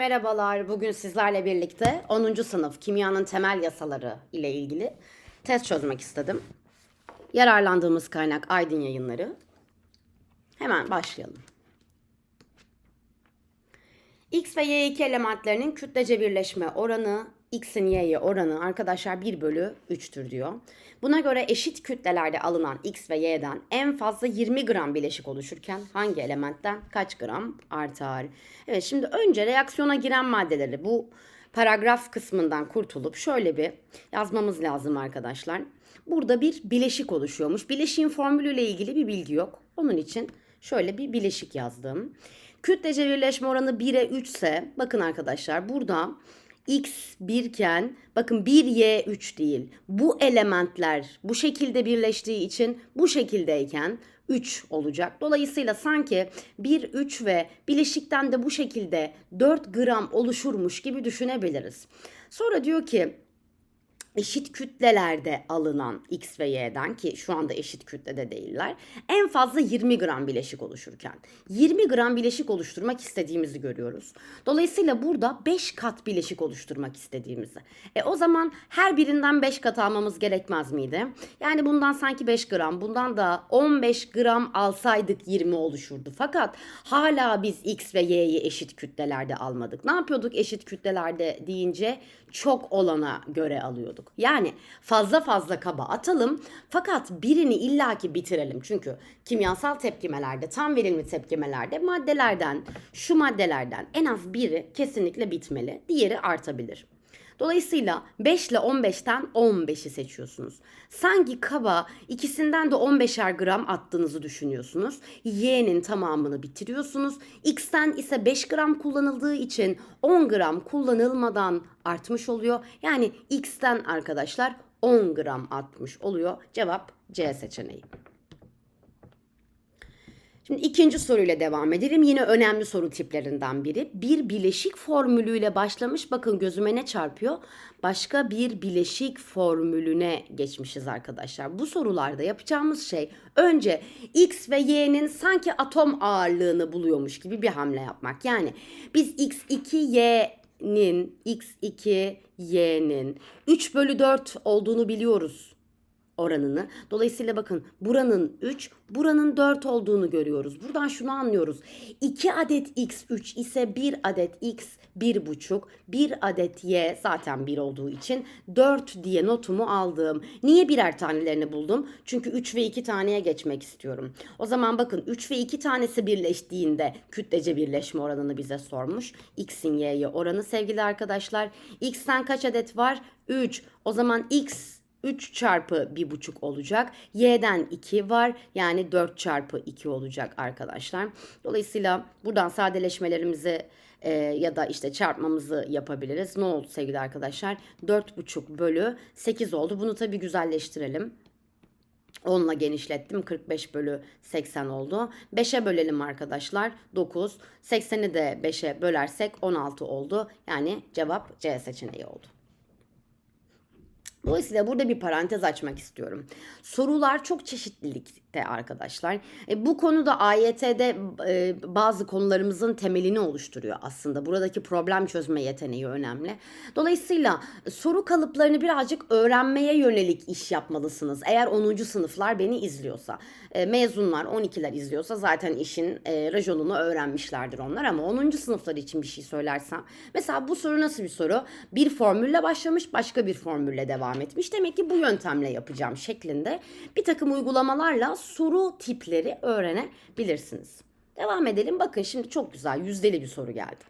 Merhabalar, bugün sizlerle birlikte 10. sınıf kimyanın temel yasaları ile ilgili test çözmek istedim. Yararlandığımız kaynak Aydın Yayınları. Hemen başlayalım. X ve Y2 elementlerinin kütlece birleşme oranı, X'in Y'ye oranı arkadaşlar 1 bölü 3'tür diyor. Buna göre eşit kütlelerde alınan X ve Y'den en fazla 20 gram bileşik oluşurken hangi elementten kaç gram artar? Evet şimdi önce reaksiyona giren maddeleri bu paragraf kısmından kurtulup şöyle bir yazmamız lazım arkadaşlar. Burada bir bileşik oluşuyormuş. Bileşiğin formülüyle ilgili bir bilgi yok. Onun için şöyle bir bileşik yazdım. Kütlece birleşme oranı 1'e 3 ise bakın arkadaşlar burada x 1 iken bakın 1y 3 değil. Bu elementler bu şekilde birleştiği için bu şekildeyken 3 olacak. Dolayısıyla sanki 1, 3 ve bileşikten de bu şekilde 4 gram oluşurmuş gibi düşünebiliriz. Sonra diyor ki eşit kütlelerde alınan X ve Y'den ki şu anda eşit kütlede değiller en fazla 20 gram bileşik oluşurken 20 gram bileşik oluşturmak istediğimizi görüyoruz. Dolayısıyla burada 5 kat bileşik oluşturmak istediğimizi. E o zaman her birinden 5 kat almamız gerekmez miydi? Yani bundan sanki 5 gram bundan da 15 gram alsaydık 20 oluşurdu. Fakat hala biz X ve Y'yi eşit kütlelerde almadık. Ne yapıyorduk eşit kütlelerde deyince çok olana göre alıyorduk. Yani fazla fazla kaba atalım fakat birini illaki bitirelim. Çünkü kimyasal tepkimelerde, tam verimli tepkimelerde maddelerden, şu maddelerden en az biri kesinlikle bitmeli. Diğeri artabilir. Dolayısıyla 5 ile 15'ten 15'i seçiyorsunuz. Sanki kaba ikisinden de 15'er gram attığınızı düşünüyorsunuz. Y'nin tamamını bitiriyorsunuz. X'ten ise 5 gram kullanıldığı için 10 gram kullanılmadan artmış oluyor. Yani X'ten arkadaşlar 10 gram artmış oluyor. Cevap C seçeneği. Şimdi ikinci soruyla devam edelim. Yine önemli soru tiplerinden biri. Bir bileşik formülüyle başlamış. Bakın gözüme ne çarpıyor? Başka bir bileşik formülüne geçmişiz arkadaşlar. Bu sorularda yapacağımız şey önce X ve Y'nin sanki atom ağırlığını buluyormuş gibi bir hamle yapmak. Yani biz X2 Y'nin X2 Y'nin 3 bölü 4 olduğunu biliyoruz oranını. Dolayısıyla bakın buranın 3, buranın 4 olduğunu görüyoruz. Buradan şunu anlıyoruz. 2 adet x3 ise 1 adet x 1,5, 1 adet y zaten 1 olduğu için 4 diye notumu aldım. Niye birer tanelerini buldum? Çünkü 3 ve 2 taneye geçmek istiyorum. O zaman bakın 3 ve 2 tanesi birleştiğinde kütlece birleşme oranını bize sormuş. X'in y'ye oranı sevgili arkadaşlar. X'ten kaç adet var? 3. O zaman x 3 çarpı 1,5 olacak. Y'den 2 var. Yani 4 çarpı 2 olacak arkadaşlar. Dolayısıyla buradan sadeleşmelerimizi e, ya da işte çarpmamızı yapabiliriz. Ne oldu sevgili arkadaşlar? 4,5 bölü 8 oldu. Bunu tabii güzelleştirelim. 10'la genişlettim. 45 bölü 80 oldu. 5'e bölelim arkadaşlar. 9. 80'i de 5'e bölersek 16 oldu. Yani cevap C seçeneği oldu. Dolayısıyla burada bir parantez açmak istiyorum. Sorular çok çeşitlilikte arkadaşlar. E, bu konuda AYT'de e, bazı konularımızın temelini oluşturuyor aslında. Buradaki problem çözme yeteneği önemli. Dolayısıyla soru kalıplarını birazcık öğrenmeye yönelik iş yapmalısınız. Eğer 10. sınıflar beni izliyorsa, e, mezunlar 12'ler izliyorsa zaten işin e, rajonunu öğrenmişlerdir onlar ama 10. sınıflar için bir şey söylersem. Mesela bu soru nasıl bir soru? Bir formülle başlamış, başka bir formülle devam devam etmiş. Demek ki bu yöntemle yapacağım şeklinde bir takım uygulamalarla soru tipleri öğrenebilirsiniz. Devam edelim. Bakın şimdi çok güzel yüzdeli bir soru geldi.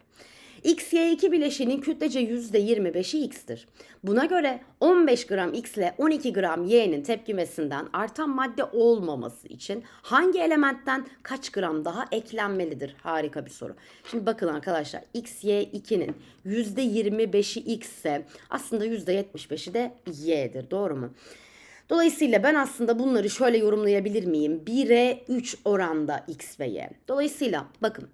X, Y2 bileşiğinin kütlece %25'i X'tir. Buna göre 15 gram X ile 12 gram Y'nin tepkimesinden artan madde olmaması için hangi elementten kaç gram daha eklenmelidir? Harika bir soru. Şimdi bakın arkadaşlar X, Y2'nin %25'i X ise aslında %75'i de Y'dir. Doğru mu? Dolayısıyla ben aslında bunları şöyle yorumlayabilir miyim? 1'e 3 oranda X ve Y. Dolayısıyla bakın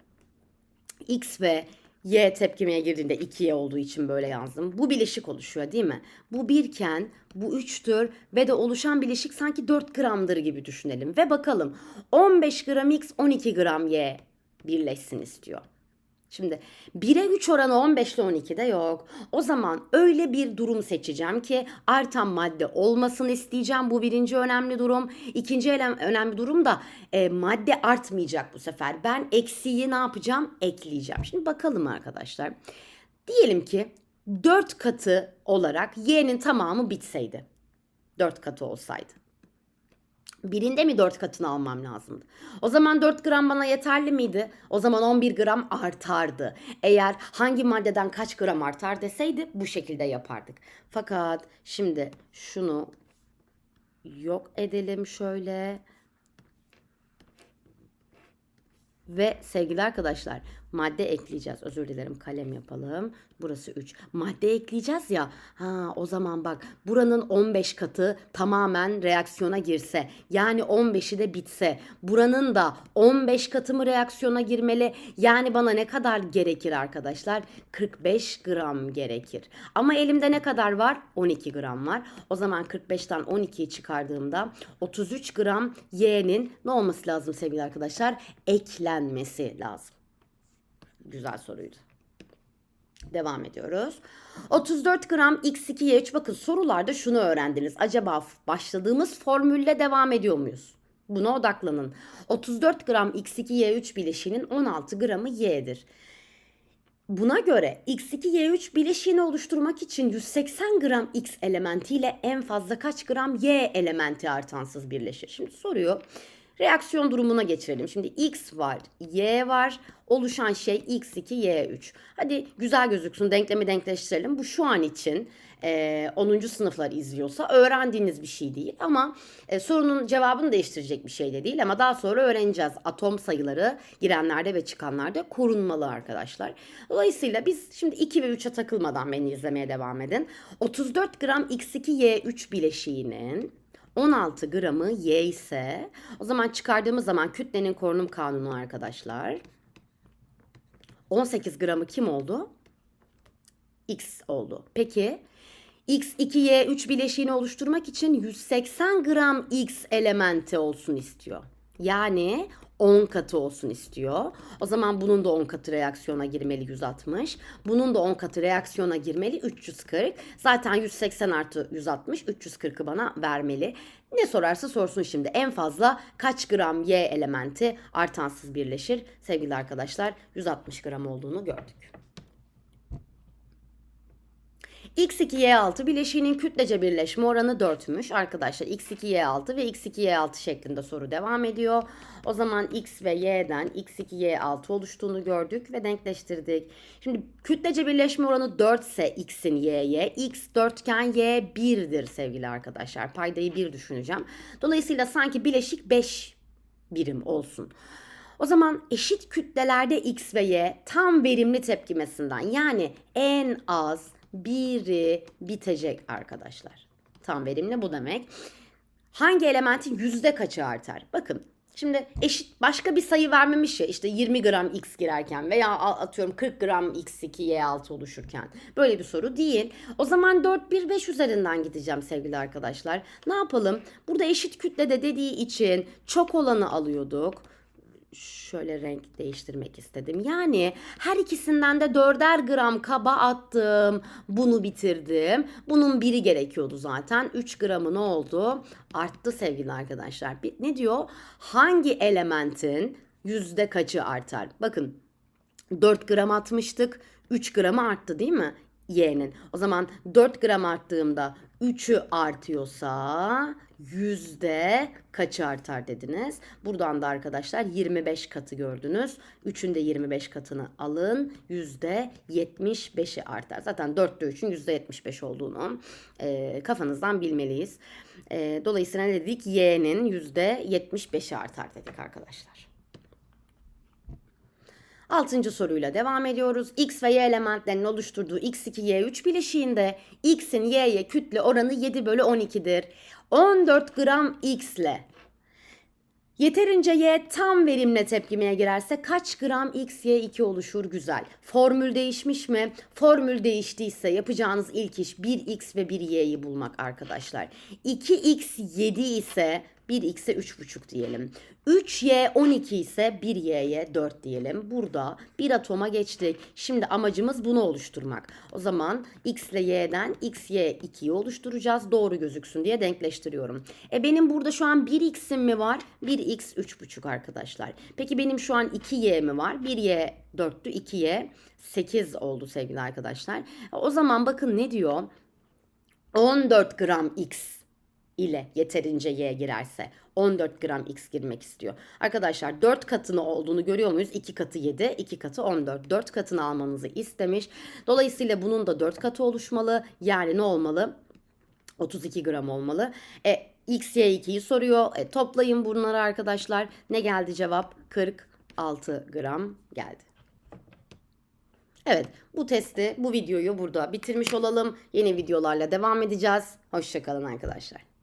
X ve Y tepkimeye girdiğinde 2Y olduğu için böyle yazdım. Bu bileşik oluşuyor değil mi? Bu birken bu 3'tür ve de oluşan bileşik sanki 4 gramdır gibi düşünelim. Ve bakalım 15 gram X 12 gram Y birleşsin istiyor. Şimdi 1'e 3 oranı 15 ile 12'de yok. O zaman öyle bir durum seçeceğim ki artan madde olmasını isteyeceğim. Bu birinci önemli durum. İkinci önemli durum da e, madde artmayacak bu sefer. Ben eksiği ne yapacağım? Ekleyeceğim. Şimdi bakalım arkadaşlar. Diyelim ki 4 katı olarak y'nin tamamı bitseydi. 4 katı olsaydı. Birinde mi 4 katını almam lazımdı? O zaman 4 gram bana yeterli miydi? O zaman 11 gram artardı. Eğer hangi maddeden kaç gram artar deseydi bu şekilde yapardık. Fakat şimdi şunu yok edelim şöyle. Ve sevgili arkadaşlar madde ekleyeceğiz. Özür dilerim kalem yapalım. Burası 3. Madde ekleyeceğiz ya. Ha o zaman bak buranın 15 katı tamamen reaksiyona girse. Yani 15'i de bitse. Buranın da 15 katı mı reaksiyona girmeli? Yani bana ne kadar gerekir arkadaşlar? 45 gram gerekir. Ama elimde ne kadar var? 12 gram var. O zaman 45'ten 12'yi çıkardığımda 33 gram Y'nin ne olması lazım sevgili arkadaşlar? Eklenmesi lazım. Güzel soruydu. Devam ediyoruz. 34 gram x2y3 bakın sorularda şunu öğrendiniz. Acaba başladığımız formülle devam ediyor muyuz? Buna odaklanın. 34 gram x2y3 bileşiğinin 16 gramı y'dir. Buna göre x2y3 bileşiğini oluşturmak için 180 gram x elementiyle en fazla kaç gram y elementi artansız birleşir? Şimdi soruyor. Reaksiyon durumuna geçirelim. Şimdi x var, y var. Oluşan şey x2, y3. Hadi güzel gözüksün, denklemi denkleştirelim. Bu şu an için e, 10. sınıflar izliyorsa öğrendiğiniz bir şey değil. Ama e, sorunun cevabını değiştirecek bir şey de değil. Ama daha sonra öğreneceğiz. Atom sayıları girenlerde ve çıkanlarda korunmalı arkadaşlar. Dolayısıyla biz şimdi 2 ve 3'e takılmadan beni izlemeye devam edin. 34 gram x2, y3 bileşiğinin 16 gramı Y ise o zaman çıkardığımız zaman kütlenin korunum kanunu arkadaşlar. 18 gramı kim oldu? X oldu. Peki X2Y3 bileşiğini oluşturmak için 180 gram X elementi olsun istiyor. Yani 10 katı olsun istiyor. O zaman bunun da 10 katı reaksiyona girmeli 160. Bunun da 10 katı reaksiyona girmeli 340. Zaten 180 artı 160 340'ı bana vermeli. Ne sorarsa sorsun şimdi. En fazla kaç gram Y elementi artansız birleşir? Sevgili arkadaşlar 160 gram olduğunu gördük. X2Y6 bileşiğinin kütlece birleşme oranı 4'müş. Arkadaşlar X2Y6 ve X2Y6 şeklinde soru devam ediyor. O zaman X ve Y'den X2Y6 oluştuğunu gördük ve denkleştirdik. Şimdi kütlece birleşme oranı 4 ise X'in Y'ye, X 4 iken Y 1'dir sevgili arkadaşlar. Paydayı 1 düşüneceğim. Dolayısıyla sanki bileşik 5 birim olsun. O zaman eşit kütlelerde X ve Y tam verimli tepkimesinden yani en az biri bitecek arkadaşlar. Tam verimli bu demek. Hangi elementin yüzde kaçı artar? Bakın şimdi eşit başka bir sayı vermemiş ya işte 20 gram x girerken veya atıyorum 40 gram x2 y6 oluşurken. Böyle bir soru değil. O zaman 4 1 5 üzerinden gideceğim sevgili arkadaşlar. Ne yapalım? Burada eşit kütlede dediği için çok olanı alıyorduk şöyle renk değiştirmek istedim. Yani her ikisinden de dörder gram kaba attım. Bunu bitirdim. Bunun biri gerekiyordu zaten. 3 gramı ne oldu? Arttı sevgili arkadaşlar. Ne diyor? Hangi elementin yüzde kaçı artar? Bakın 4 gram atmıştık. 3 gramı arttı değil mi? Y'nin. O zaman 4 gram arttığımda 3'ü artıyorsa yüzde kaçı artar dediniz. Buradan da arkadaşlar 25 katı gördünüz. 3'ün de 25 katını alın. Yüzde 75'i artar. Zaten 4'te 3'ün yüzde 75 olduğunu e, kafanızdan bilmeliyiz. E, dolayısıyla ne dedik? Y'nin yüzde 75'i artar dedik arkadaşlar. Altıncı soruyla devam ediyoruz. X ve Y elementlerinin oluşturduğu X2, Y3 bileşiğinde X'in Y'ye kütle oranı 7 bölü 12'dir. 14 gram X ile Yeterince Y tam verimle tepkimeye girerse kaç gram X, Y2 oluşur güzel. Formül değişmiş mi? Formül değiştiyse yapacağınız ilk iş 1X ve 1Y'yi bulmak arkadaşlar. 2X 7 ise 1x'e 3,5 diyelim. 3y 12 ise 1y'ye 4 diyelim. Burada bir atoma geçtik. Şimdi amacımız bunu oluşturmak. O zaman x ile y'den x, y 2'yi oluşturacağız. Doğru gözüksün diye denkleştiriyorum. E benim burada şu an 1x'im mi var? 1x 3,5 arkadaşlar. Peki benim şu an 2y mi var? 1y 4'tü 2y 8 oldu sevgili arkadaşlar. O zaman bakın ne diyor? 14 gram x ile yeterince y girerse 14 gram x girmek istiyor. Arkadaşlar 4 katını olduğunu görüyor muyuz? 2 katı 7, 2 katı 14. 4 katını almanızı istemiş. Dolayısıyla bunun da 4 katı oluşmalı. Yani ne olmalı? 32 gram olmalı. E, x, y 2'yi soruyor. E, toplayın bunları arkadaşlar. Ne geldi cevap? 46 gram geldi. Evet bu testi bu videoyu burada bitirmiş olalım. Yeni videolarla devam edeceğiz. Hoşçakalın arkadaşlar.